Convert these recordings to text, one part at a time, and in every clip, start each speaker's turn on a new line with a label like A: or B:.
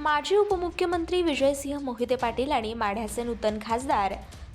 A: माजी उपमुख्यमंत्री विजयसिंह मोहिते पाटील आणि माढ्याचे नूतन खासदार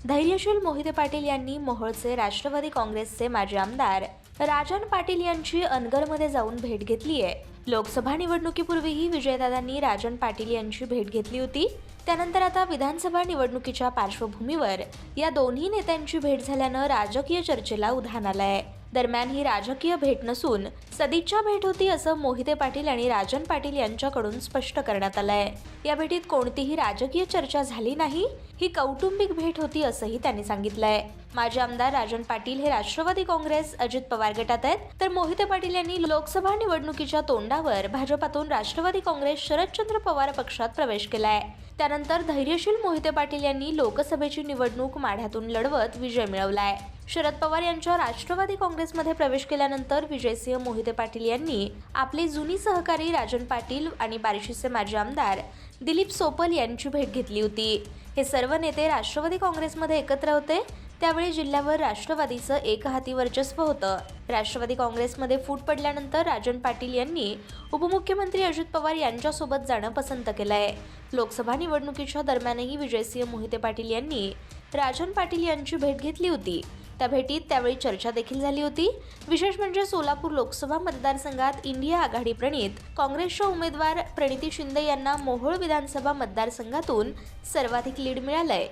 A: धैर्यशील मोहिते पाटील यांनी मोहोळचे राष्ट्रवादी काँग्रेसचे माजी आमदार राजन पाटील यांची अनगरमध्ये जाऊन भेट घेतली आहे. लोकसभा निवडणुकीपूर्वीही विजयदादांनी राजन पाटील यांची भेट घेतली होती. त्यानंतर आता विधानसभा निवडणुकीच्या पार्श्वभूमीवर या दोन्ही नेत्यांची भेट झाल्यानं राजकीय चर्चेला उधाण आहे दरम्यान ही राजकीय भेट नसून सदिच्छा भेट होती असं मोहिते पाटील आणि राजन पाटील यांच्याकडून स्पष्ट करण्यात आलंय. या भेटीत कोणतीही राजकीय चर्चा झाली नाही ही कौटुंबिक भेट होती असंही त्यांनी सांगितलंय. माजी आमदार राजन पाटील हे राष्ट्रवादी काँग्रेस अजित पवार गटात आहेत. तर मोहिते पाटील यांनी लोकसभा निवडणुकीच्या तोंडावर भाजपातून राष्ट्रवादी काँग्रेस शरदचंद्र पवार पक्षात प्रवेश केलाय. त्यानंतर धैर्यशील मोहिते पाटील यांनी लोकसभेची निवडणूक माढ्यातून लढवत विजय मिळवलाय. शरद पवार यांच्या राष्ट्रवादी काँग्रेसमध्ये प्रवेश केल्यानंतर विजयसिंह मोहिते पाटील यांनी आपले जुनी सहकारी राजन पाटील आणि बार्शीचे माजी आमदार दिलीप सोपल यांची भेट घेतली होती. हे सर्व नेते राष्ट्रवादी काँग्रेसमध्ये एकत्र होते. त्यावेळी जिल्ह्यावर राष्ट्रवादीचं एकहाती वर्चस्व होतं. राष्ट्रवादी काँग्रेसमध्ये फूट पडल्यानंतर राजन पाटील यांनी उपमुख्यमंत्री अजित पवार यांच्यासोबत जाणं पसंत केलंय. लोकसभा निवडणुकीच्या दरम्यानही विजयसिंह मोहिते पाटील यांनी राजन पाटील यांची भेट घेतली होती. त्या भेटीत त्यावेळी चर्चा देखील झाली होती. विशेष म्हणजे सोलापूर लोकसभा मतदारसंघात इंडिया आघाडी प्रणित काँग्रेसच्या उमेदवार प्रणिती शिंदे यांना मोहोळ विधानसभा मतदारसंघातून सर्वाधिक लीड मिळालंय.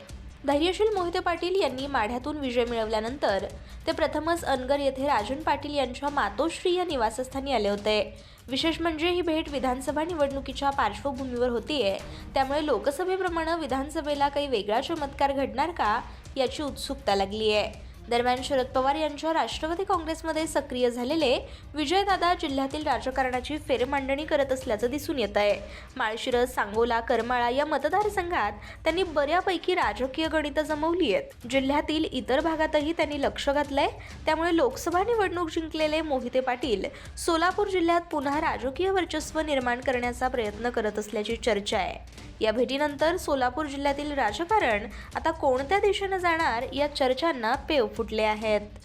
A: धैर्यशील मोहिते पाटील यांनी माढ्यातून विजय मिळवल्यानंतर ते प्रथमच अनगर येथे राजन पाटील यांच्या मातोश्री या निवासस्थानी आले होते. विशेष म्हणजे ही भेट विधानसभा निवडणुकीच्या पार्श्वभूमीवर होतीये. त्यामुळे लोकसभेप्रमाणे विधानसभेला काही वेगळा चमत्कार घडणार का याची उत्सुकता लागली आहे दरम्यान शरद पवार यांच्या राष्ट्रवादी काँग्रेसमध्ये सक्रिय झालेले विजयदादा जिल्ह्यातील राजकारणाची फेरमांडणी करत असल्याचं दिसून येत आहे. माळशिरस सांगोला करमाळा या मतदारसंघात त्यांनी बऱ्यापैकी राजकीय गणितं जमवली आहेत. जिल्ह्यातील इतर भागातही त्यांनी लक्ष घातलंय. त्यामुळे लोकसभा निवडणूक जिंकलेले मोहिते पाटील सोलापूर जिल्ह्यात पुन्हा राजकीय वर्चस्व निर्माण करण्याचा प्रयत्न करत असल्याची चर्चा आहे. या भेटीनंतर सोलापूर जिल्ह्यातील राजकारण आता कोणत्या दिशेनं जाणार या चर्चांना पेव फुटले आहेत.